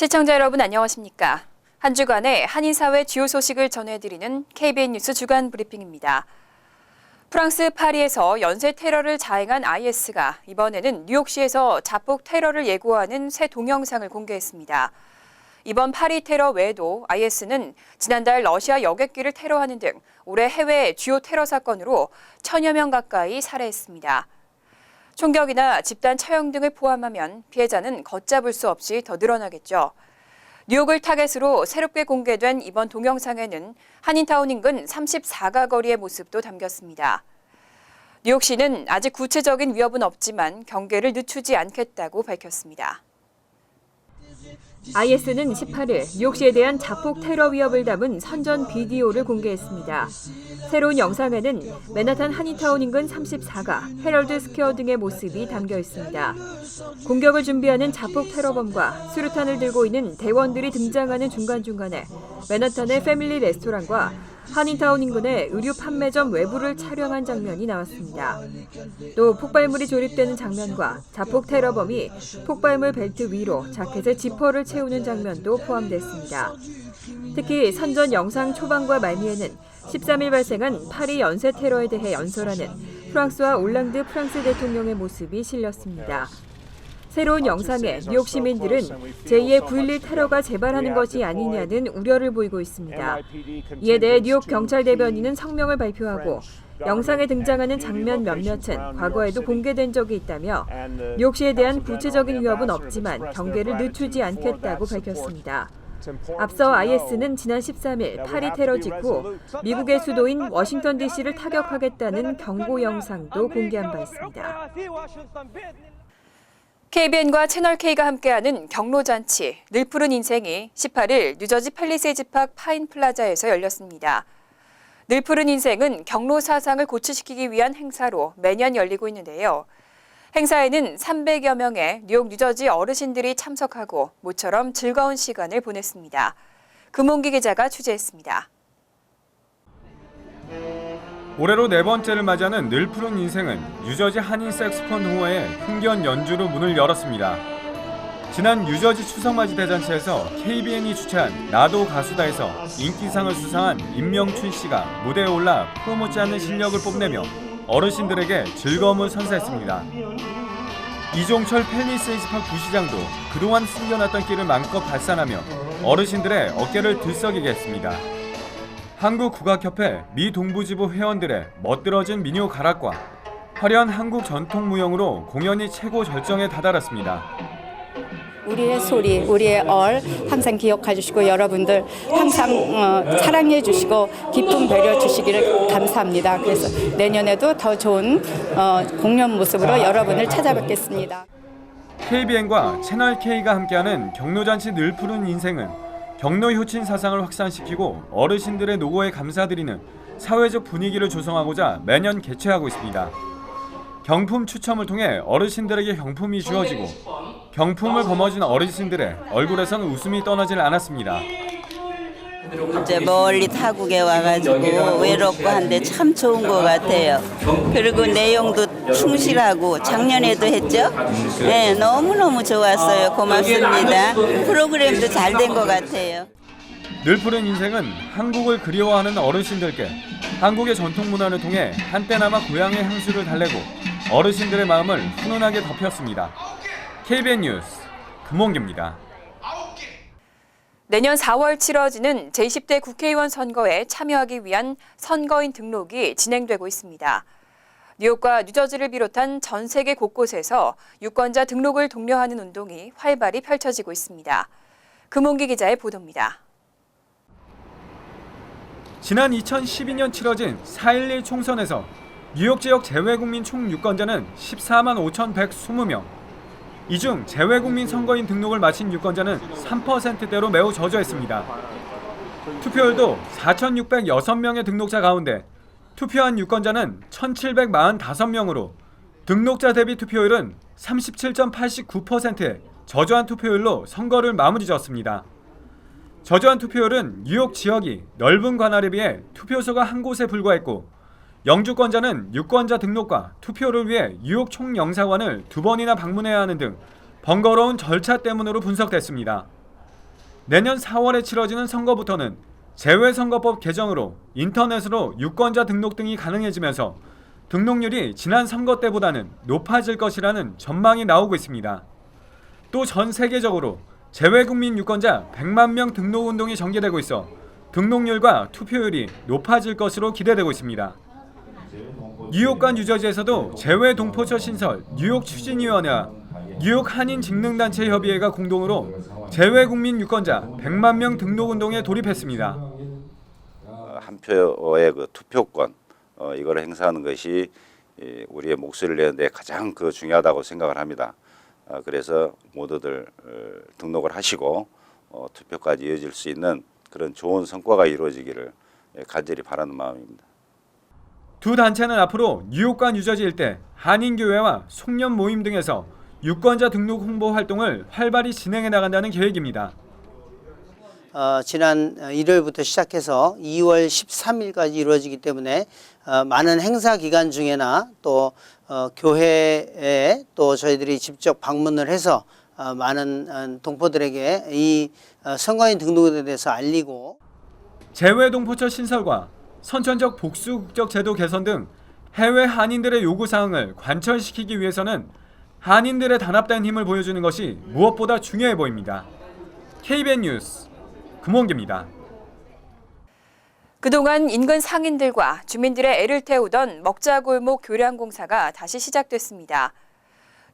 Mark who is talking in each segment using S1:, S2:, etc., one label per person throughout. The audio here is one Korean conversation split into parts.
S1: 시청자 여러분 안녕하십니까? 한 주간의 한인 사회 주요 소식을 전해드리는 KBN 뉴스 주간 브리핑입니다. 프랑스 파리에서 연쇄 테러를 자행한 IS가 이번에는 뉴욕시에서 자폭 테러를 예고하는 새 동영상을 공개했습니다. 이번 파리 테러 외에도 IS는 지난달 러시아 여객기를 테러하는 등 올해 해외 주요 테러 사건으로 천여 명 가까이 살해했습니다. 총격이나 집단 처형 등을 포함하면 피해자는 걷잡을 수 없이 더 늘어나겠죠. 뉴욕을 타겟으로 새롭게 공개된 이번 동영상에는 한인타운 인근 34가 거리의 모습도 담겼습니다. 뉴욕시는 아직 구체적인 위협은 없지만 경계를 늦추지 않겠다고 밝혔습니다. IS는 18일 뉴욕시에 대한 자폭 테러 위협을 담은 선전 비디오를 공개했습니다. 새로운 영상에는 맨하탄 한인타운 인근 34가 헤럴드 스퀘어 등의 모습이 담겨 있습니다. 공격을 준비하는 자폭 테러범과 수류탄을 들고 있는 대원들이 등장하는 중간중간에 맨하탄의 패밀리 레스토랑과 한인타운 인근의 의류 판매점 외부를 촬영한 장면이 나왔습니다. 또 폭발물이 조립되는 장면과 자폭 테러범이 폭발물 벨트 위로 자켓에 지퍼를 채우는 장면도 포함됐습니다. 특히 선전 영상 초반과 말미에는 13일 발생한 파리 연쇄 테러에 대해 연설하는 프랑스와 올랑드 프랑스 대통령의 모습이 실렸습니다. 새로운 영상에 뉴욕 시민들은 제2의 9.11 테러가 재발하는 것이 아니냐는 우려를 보이고 있습니다. 이에 대해 뉴욕 경찰 대변인은 성명을 발표하고 영상에 등장하는 장면 몇몇은 과거에도 공개된 적이 있다며 뉴욕시에 대한 구체적인 위협은 없지만 경계를 늦추지 않겠다고 밝혔습니다. 앞서 IS는 지난 13일 파리 테러 직후 미국의 수도인 워싱턴 DC를 타격하겠다는 경고 영상도 공개한 바 있습니다. KBN과 채널K가 함께하는 경로잔치 늘푸른 인생이 18일 뉴저지 팰리세이즈 팍 파인 플라자에서 열렸습니다. 늘푸른 인생은 경로 사상을 고취시키기 위한 행사로 매년 열리고 있는데요. 행사에는 300여 명의 뉴욕 뉴저지 어르신들이 참석하고 모처럼 즐거운 시간을 보냈습니다. 금홍기 기자가 취재했습니다.
S2: 올해로 네 번째를 맞이하는 늘 푸른 인생은 유저지 한인 색스폰 동호회 흥견 연주로 문을 열었습니다. 지난 유저지 추석맞이 대잔치에서 KBN이 주최한 나도 가수다에서 인기상을 수상한 임명춘 씨가 무대에 올라 프로모지 않는 실력을 뽐내며 어르신들에게 즐거움을 선사했습니다. 이종철 펠리세이즈팍 부시장도 그동안 숨겨놨던 끼를 마음껏 발산하며 어르신들의 어깨를 들썩이게 했습니다. 한국국악협회 미 동부지부 회원들의 멋들어진 민요 가락과 화려한 한국 전통 무용으로 공연이 최고 절정에 다다랐습니다.
S3: 우리의 소리, 우리의 얼 항상 기억해 주시고 여러분들 항상 어, 사랑해 주시고 깊은 배려 주시기를 감사합니다. 그래서 내년에도 더 좋은 어, 공연 모습으로 여러분을 찾아뵙겠습니다.
S2: KBN과 채널 K가 함께하는 경로잔치 늘 푸른 인생은 경로 효친 사상을 확산시키고 어르신들의 노고에 감사드리는 사회적 분위기를 조성하고자 매년 개최하고 있습니다. 경품 추첨을 통해 어르신들에게 경품이 주어지고 경품을 거머쥔 어르신들의 얼굴에선 웃음이 떠나질 않았습니다.
S4: 이제 멀리 타국에 와가지고 외롭고 한데 참 좋은 것 같아요. 그리고 내용도 충실하고 작년에도 했죠. 네, 너무 너무 좋았어요. 고맙습니다. 프로그램도 잘 된 것 같아요.
S2: 늘 푸른 인생은 한국을 그리워하는 어르신들께 한국의 전통 문화를 통해 한때나마 고향의 향수를 달래고 어르신들의 마음을 훈훈하게 덮였습니다. KBN 뉴스 금홍기입니다.
S1: 내년 4월 치러지는 제20대 국회의원 선거에 참여하기 위한 선거인 등록이 진행되고 있습니다. 뉴욕과 뉴저지를 비롯한 전 세계 곳곳에서 유권자 등록을 독려하는 운동이 활발히 펼쳐지고 있습니다. 금홍기 기자의 보도입니다.
S2: 지난 2012년 치러진 4.11 총선에서 뉴욕 지역 재외국민 총 유권자는 14만 5,120명. 이 중 재외국민 선거인 등록을 마친 유권자는 3%대로 매우 저조했습니다. 투표율도 4,606명의 등록자 가운데 투표한 유권자는 1,745명으로 등록자 대비 투표율은 37.89%의 저조한 투표율로 선거를 마무리 지었습니다. 저조한 투표율은 뉴욕 지역이 넓은 관할에 비해 투표소가 한 곳에 불과했고 영주권자는 유권자 등록과 투표를 위해 뉴욕 총영사관을 두 번이나 방문해야 하는 등 번거로운 절차 때문으로 분석됐습니다. 내년 4월에 치러지는 선거부터는 재외선거법 개정으로 인터넷으로 유권자 등록 등이 가능해지면서 등록률이 지난 선거 때보다는 높아질 것이라는 전망이 나오고 있습니다. 또 전 세계적으로 재외국민 유권자 100만 명 등록 운동이 전개되고 있어 등록률과 투표율이 높아질 것으로 기대되고 있습니다. 뉴욕과 뉴저지에서도 재외 동포처 신설 뉴욕 추진위원회와 뉴욕 한인 직능단체 협의회가 공동으로 재외 국민 유권자 100만 명 등록 운동에 돌입했습니다.
S5: 어, 한 표의 그 투표권 어, 이걸 행사하는 것이 이, 우리의 목소리를 내는데 가장 그 중요하다고 생각을 합니다. 어, 그래서 모두들 어, 등록을 하시고 어, 투표까지 이어질 수 있는 그런 좋은 성과가 이루어지기를 예, 간절히 바라는 마음입니다.
S2: 두 단체는 앞으로 뉴욕과 뉴저지 일 대 한인교회와 송년 모임 등에서 유권자 등록 홍보 활동을 활발히 진행해 나간다는 계획입니다.
S6: 어, 지난 어, 일요일부터 시작해서 2월 13일까지 이루어지기 때문에 어, 많은 행사 기간 중에나 또 어, 교회에 또 저희들이 직접 방문을 해서 어, 많은 어, 동포들에게 이 어, 선거인 등록에 대해서 알리고
S2: 재외 동포처 신설과 선천적 복수 국적 제도 개선 등 해외 한인들의 요구 사항을 관철시키기 위해서는 한인들의 단합된 힘을 보여주는 것이 무엇보다 중요해 보입니다. KBN 뉴스 금원기입니다.
S1: 그동안 인근 상인들과 주민들의 애를 태우던 먹자골목 교량 공사가 다시 시작됐습니다.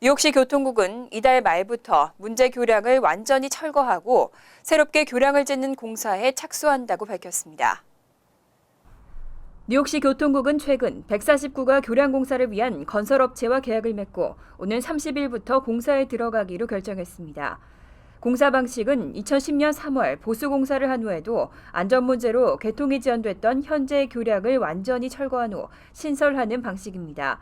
S1: 뉴욕시 교통국은 이달 말부터 문제 교량을 완전히 철거하고 새롭게 교량을 짓는 공사에 착수한다고 밝혔습니다. 뉴욕시 교통국은 최근 149가 교량 공사를 위한 건설업체와 계약을 맺고 오는 30일부터 공사에 들어가기로 결정했습니다. 공사 방식은 2010년 3월 보수 공사를 한 후에도 안전 문제로 개통이 지연됐던 현재의 교량을 완전히 철거한 후 신설하는 방식입니다.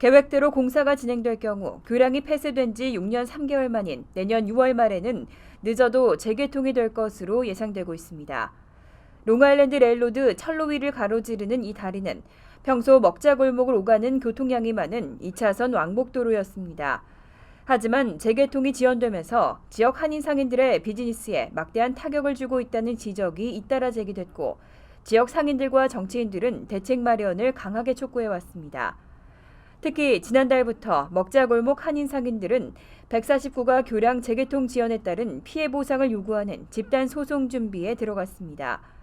S1: 계획대로 공사가 진행될 경우 교량이 폐쇄된 지 6년 3개월 만인 내년 6월 말에는 늦어도 재개통이 될 것으로 예상되고 있습니다. 롱아일랜드 레일로드 철로 위를 가로지르는 이 다리는 평소 먹자골목을 오가는 교통량이 많은 2차선 왕복도로였습니다. 하지만 재개통이 지연되면서 지역 한인 상인들의 비즈니스에 막대한 타격을 주고 있다는 지적이 잇따라 제기됐고 지역 상인들과 정치인들은 대책 마련을 강하게 촉구해 왔습니다. 특히 지난달부터 먹자골목 한인 상인들은 149가 교량 재개통 지연에 따른 피해 보상을 요구하는 집단 소송 준비에 들어갔습니다.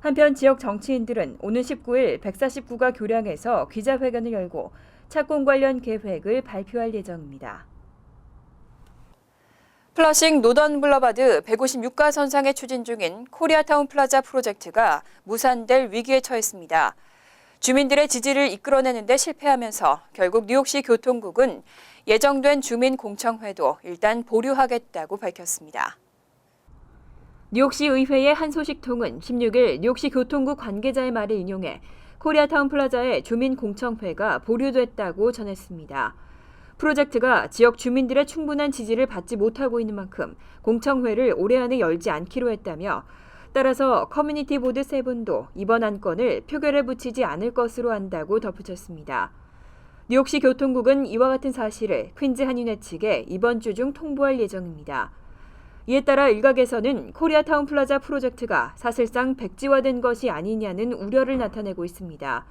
S1: 한편 지역 정치인들은 오는 19일 149가 교량에서 기자회견을 열고 착공 관련 계획을 발표할 예정입니다. 플러싱 노던 블러바드 156가 선상에 추진 중인 코리아타운 플라자 프로젝트가 무산될 위기에 처했습니다. 주민들의 지지를 이끌어내는데 실패하면서 결국 뉴욕시 교통국은 예정된 주민 공청회도 일단 보류하겠다고 밝혔습니다. 뉴욕시 의회의 한 소식통은 16일 뉴욕시 교통국 관계자의 말을 인용해 코리아타운 플라자의 주민 공청회가 보류됐다고 전했습니다. 프로젝트가 지역 주민들의 충분한 지지를 받지 못하고 있는 만큼 공청회를 올해 안에 열지 않기로 했다며 따라서 커뮤니티 보드 세븐도 이번 안건을 표결에 붙이지 않을 것으로 한다고 덧붙였습니다. 뉴욕시 교통국은 이와 같은 사실을 퀸즈 한인회 측에 이번 주 중 통보할 예정입니다. 이에 따라 일각에서는 코리아타운 플라자 프로젝트가 사실상 백지화된 것이 아니냐는 우려를 나타내고 있습니다.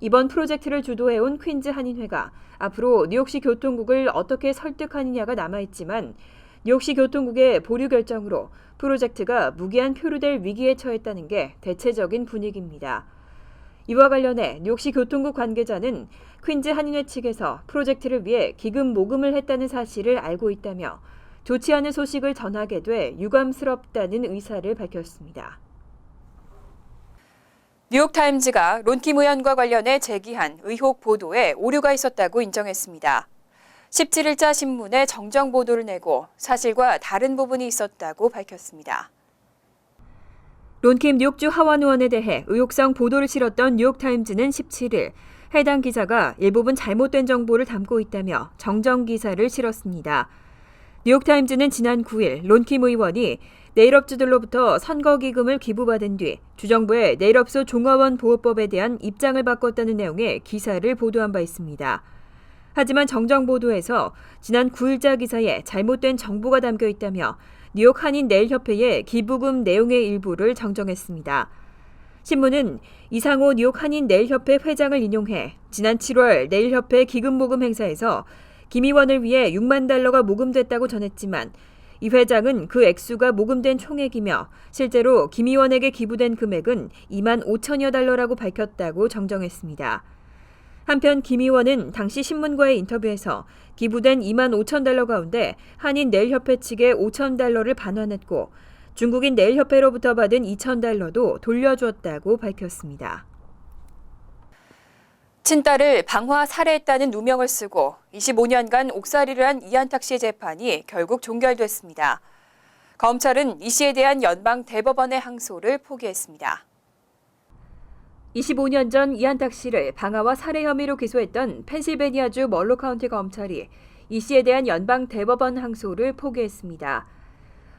S1: 이번 프로젝트를 주도해온 퀸즈 한인회가 앞으로 뉴욕시 교통국을 어떻게 설득하느냐가 남아있지만 뉴욕시 교통국의 보류 결정으로 프로젝트가 무기한 표류될 위기에 처했다는 게 대체적인 분위기입니다. 이와 관련해 뉴욕시 교통국 관계자는 퀸즈 한인회 측에서 프로젝트를 위해 기금 모금을 했다는 사실을 알고 있다며 좋지 않은 소식을 전하게 돼 유감스럽다는 의사를 밝혔습니다. 뉴욕타임즈가 론킴 의원과 관련해 제기한 의혹 보도에 오류가 있었다고 인정했습니다. 17일자 신문에 정정 보도를 내고 사실과 다른 부분이 있었다고 밝혔습니다. 론킴 뉴욕주 하원 의원에 대해 의혹성 보도를 실었던 뉴욕타임즈는 17일 해당 기자가 일부분 잘못된 정보를 담고 있다며 정정 기사를 실었습니다. 뉴욕타임즈는 지난 9일 론킴 의원이 내일업주들로부터 선거기금을 기부받은 뒤 주정부의 내일업소 종화원 보호법에 대한 입장을 바꿨다는 내용의 기사를 보도한 바 있습니다. 하지만 정정 보도에서 지난 9일자 기사에 잘못된 정보가 담겨 있다며 뉴욕 한인 내일협회에 기부금 내용의 일부를 정정했습니다. 신문은 이상호 뉴욕 한인 내일협회 회장을 인용해 지난 7월 내일협회 기금 모금 행사에서 김 의원을 위해 6만 달러가 모금됐다고 전했지만 이 회장은 그 액수가 모금된 총액이며 실제로 김 의원에게 기부된 금액은 2만 5천여 달러라고 밝혔다고 정정했습니다. 한편 김 의원은 당시 신문과의 인터뷰에서 기부된 2만 5천 달러 가운데 한인 내일협회 측에 5천 달러를 반환했고 중국인 내일협회로부터 받은 2천 달러도 돌려주었다고 밝혔습니다. 친딸을 방화 살해했다는 누명을 쓰고 25년간 옥살이를 한 이한탁 씨의 재판이 결국 종결됐습니다. 검찰은 이 씨에 대한 연방 대법원의 항소를 포기했습니다. 25년 전 이한탁 씨를 방화와 살해 혐의로 기소했던 펜실베니아주 멀로 카운티 검찰이 이 씨에 대한 연방 대법원 항소를 포기했습니다.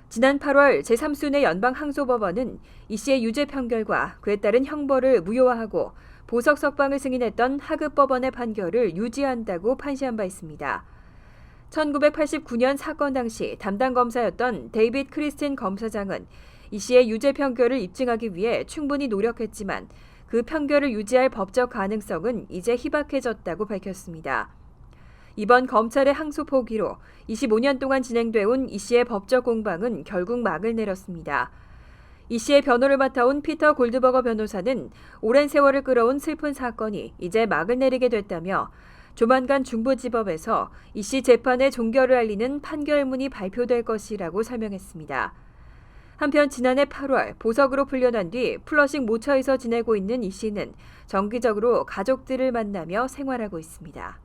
S1: 지난 8월 제3순회 연방 항소법원은 이 씨의 유죄 판결과 그에 따른 형벌을 무효화하고 보석 석방을 승인했던 하급 법원의 판결을 유지한다고 판시한 바 있습니다. 1989년 사건 당시 담당 검사였던 데이빗 크리스틴 검사장은 이 씨의 유죄 판결을 입증하기 위해 충분히 노력했지만 그 판결을 유지할 법적 가능성은 이제 희박해졌다고 밝혔습니다. 이번 검찰의 항소 포기로 25년 동안 진행돼 온 이 씨의 법적 공방은 결국 막을 내렸습니다. 이 씨의 변호를 맡아온 피터 골드버거 변호사는 오랜 세월을 끌어온 슬픈 사건이 이제 막을 내리게 됐다며 조만간 중부지법에서 이 씨 재판의 종결을 알리는 판결문이 발표될 것이라고 설명했습니다. 한편 지난해 8월 보석으로 풀려난 뒤 플러싱 모처에서 지내고 있는 이 씨는 정기적으로 가족들을 만나며 생활하고 있습니다.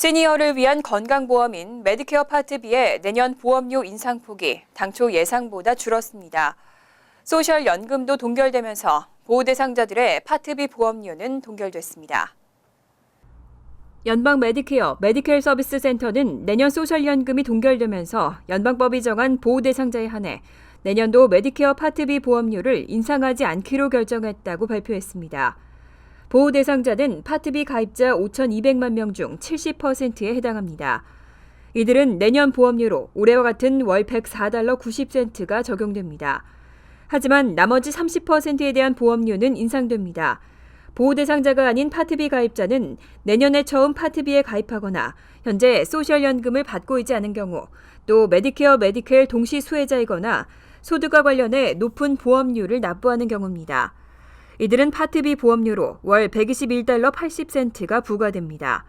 S1: 시니어를 위한 건강보험인 메디케어 파트 B의 내년 보험료 인상폭이 당초 예상보다 줄었습니다. 소셜 연금도 동결되면서 보호 대상자들의 파트 B 보험료는 동결됐습니다. 연방 메디케어 메디켈 서비스 센터는 내년 소셜 연금이 동결되면서 연방법이 정한 보호 대상자에 한해 내년도 메디케어 파트 B 보험료를 인상하지 않기로 결정했다고 발표했습니다. 보호 대상자는 파트 B 가입자 5,200만 명 중 70%에 해당합니다. 이들은 내년 보험료로 올해와 같은 월 104달러 90센트가 적용됩니다. 하지만 나머지 30%에 대한 보험료는 인상됩니다. 보호 대상자가 아닌 파트 B 가입자는 내년에 처음 파트 B에 가입하거나 현재 소셜 연금을 받고 있지 않은 경우 또 메디케어 메디켈 동시 수혜자이거나 소득과 관련해 높은 보험료를 납부하는 경우입니다. 이들은 파트 B 보험료로 월 121달러 80센트가 부과됩니다.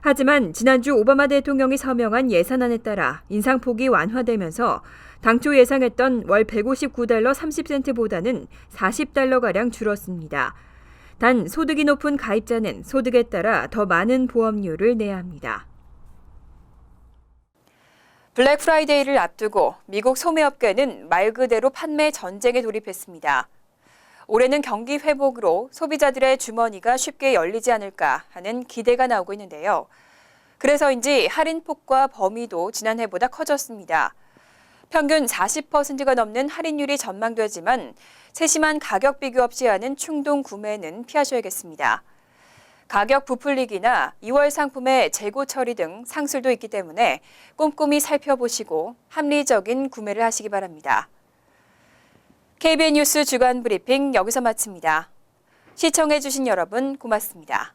S1: 하지만 지난주 오바마 대통령이 서명한 예산안에 따라 인상폭이 완화되면서 당초 예상했던 월 159달러 30센트보다는 40달러가량 줄었습니다. 단 소득이 높은 가입자는 소득에 따라 더 많은 보험료를 내야 합니다. 블랙 프라이데이를 앞두고 미국 소매업계는 말 그대로 판매 전쟁에 돌입했습니다. 올해는 경기 회복으로 소비자들의 주머니가 쉽게 열리지 않을까 하는 기대가 나오고 있는데요. 그래서인지 할인폭과 범위도 지난해보다 커졌습니다. 평균 40%가 넘는 할인율이 전망되지만 세심한 가격 비교 없이 하는 충동 구매는 피하셔야겠습니다. 가격 부풀리기나 2월 상품의 재고 처리 등 상술도 있기 때문에 꼼꼼히 살펴보시고 합리적인 구매를 하시기 바랍니다. KBN 뉴스 주간 브리핑 여기서 마칩니다. 시청해주신 여러분 고맙습니다.